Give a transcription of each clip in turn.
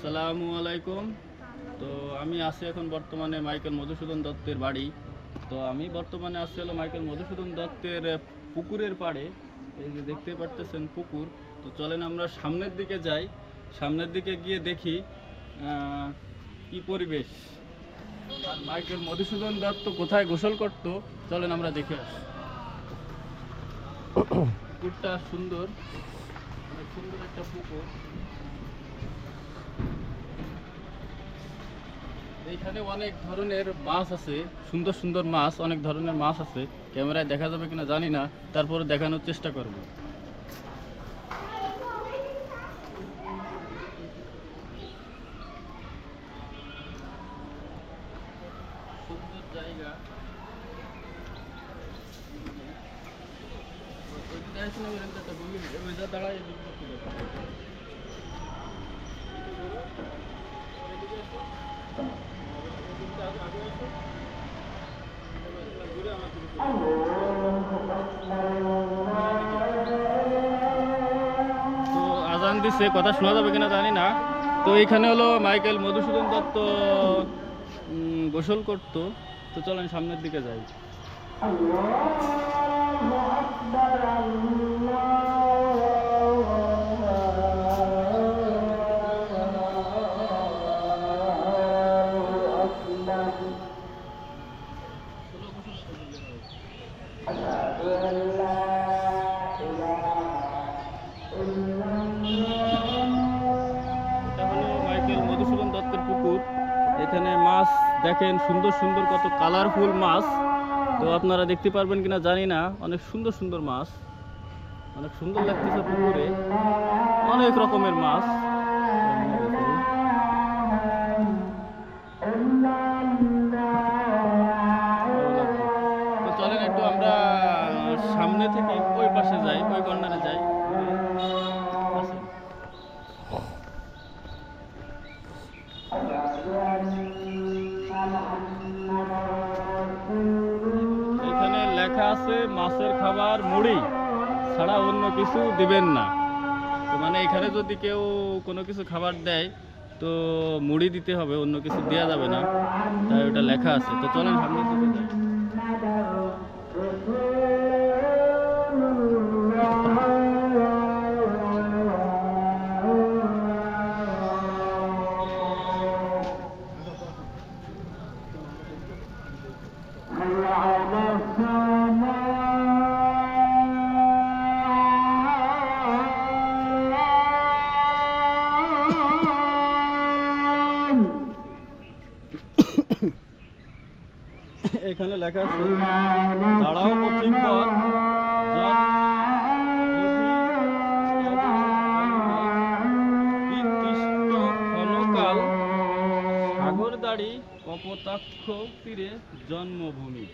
আসসালামু আলাইকুম। তো আমি আছি এখন বর্তমানে মাইকেল মধুসূদন দত্তের বাড়ি। তো আমি বর্তমানে আসছি হলো মাইকেল মধুসূদন দত্তের পুকুরের পাড়ে। এই যে দেখতে পারতেছেন পুকুর। তো চলেন আমরা সামনের দিকে যাই। সামনের দিকে গিয়ে দেখি কি পরিবেশ। আর মাইকেল মধুসূদন দত্ত কোথায় গোসল করতো? চলেন আমরা দেখে আসি। পুকুরটা সুন্দর সুন্দর একটা পুকুর। এইখানে অনেক ধরনের মাছ আছে, সুন্দর সুন্দর মাছ, অনেক ধরনের মাছ আছে। ক্যামেরায় দেখা যাবে কিনা জানি না, তারপরে দেখানোর চেষ্টা করব। সুন্দর জায়গা। দাঁড়ায় দিচ্ছে কথা শোনা যাবে কিনা জানি না। তো এখানে হলো মাইকেল মধুসূদন দত্ত গোসল করত। তো চলেন সামনের দিকে যাই। এটা দেখেন সুন্দর সুন্দর কত কালারফুল মাছ। তো আপনারা দেখতে পারবেন কিনা জানি না, অনেক সুন্দর সুন্দর মাছ। অনেক সুন্দর লাগতেছে পুকুরে। অনেক রকমের মাছ। মাছের খাবার, মুড়ি ছাড়া অন্য কিছু দিবেন না। তো মানে এখানে যদি কেউ কোনো কিছু খাবার দেয়, তো মুড়ি দিতে হবে, অন্য কিছু দেওয়া যাবে না। তাই ওটা লেখা আছে। তো চলেন সামনে দিকে যাই এখানে লেখা আছে, দাঁড়াও পশ্চিম পথ তীরে জন্মভূমি।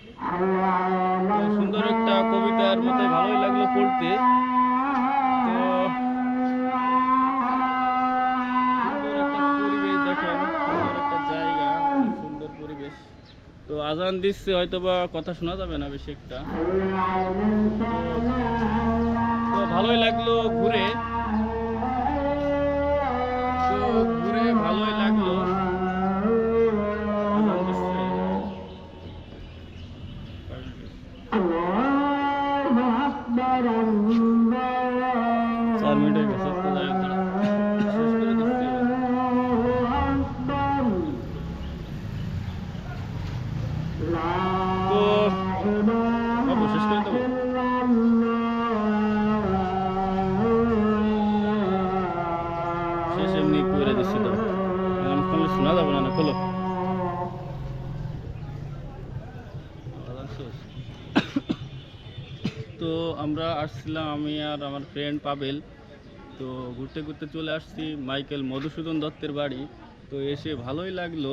সুন্দর একটা কবিতার মধ্যে ভালোই লাগল পড়তে। তো আজান দিচ্ছে হয়তো বা কথা শোনা যাবে না বেশি একটা। তো ভালোই লাগল ঘুরে। তো ঘুরে ভালোই লাগল। চার মিনিট হয়ে শোনা না খোলো তো আমরা আসছিলাম, আমি আর আমার ফ্রেন্ড পাবেল। তো ঘুরতে ঘুরতে চলে আসছি মাইকেল মধুসূদন দত্তের বাড়ি। তো এসে ভালোই লাগল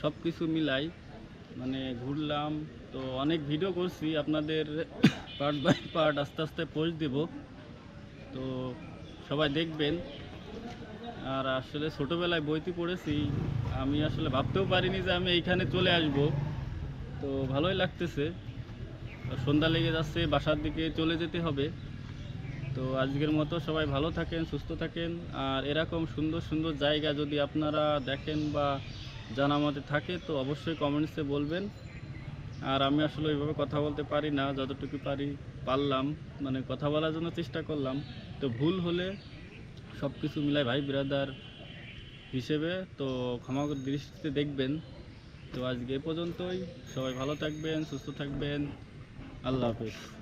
সব কিছু মিলাই। মানে ঘুরলাম, তো অনেক ভিডিও করছি, আপনাদের পার্ট বাই পার্ট আস্তে আস্তে পোস্ট দেব। তো সবাই দেখবেন। আর আসলে ছোটোবেলায় বইতে পড়েছি, আমি আসলে ভাবতেও পারিনি যে আমি এইখানে চলে আসব। তো ভালোই লাগতেছে। সন্ধ্যা লেগে যাচ্ছে, বাসার দিকে চলে যেতে হবে। তো আজকের মতো সবাই ভালো থাকেন, সুস্থ থাকেন। আর এরকম সুন্দর সুন্দর জায়গা যদি আপনারা দেখেন বা জানা মতে থাকে, তো অবশ্যই কমেন্টসে বলবেন। আর আমি আসলে ওইভাবে কথা বলতে পারি না, যতটুকু পারি পারলাম। মানে কথা বলার জন্য চেষ্টা করলাম। তো ভুল হলে সব কিছু মিলাই ভাই ব্রাদার হিসেবে, তো ক্ষমা দৃষ্টিতে দেখবেন। তো আজকে এ পর্যন্তই। সবাই ভালো থাকবেন, সুস্থ থাকবেন। আল্লাহ হাফেজ।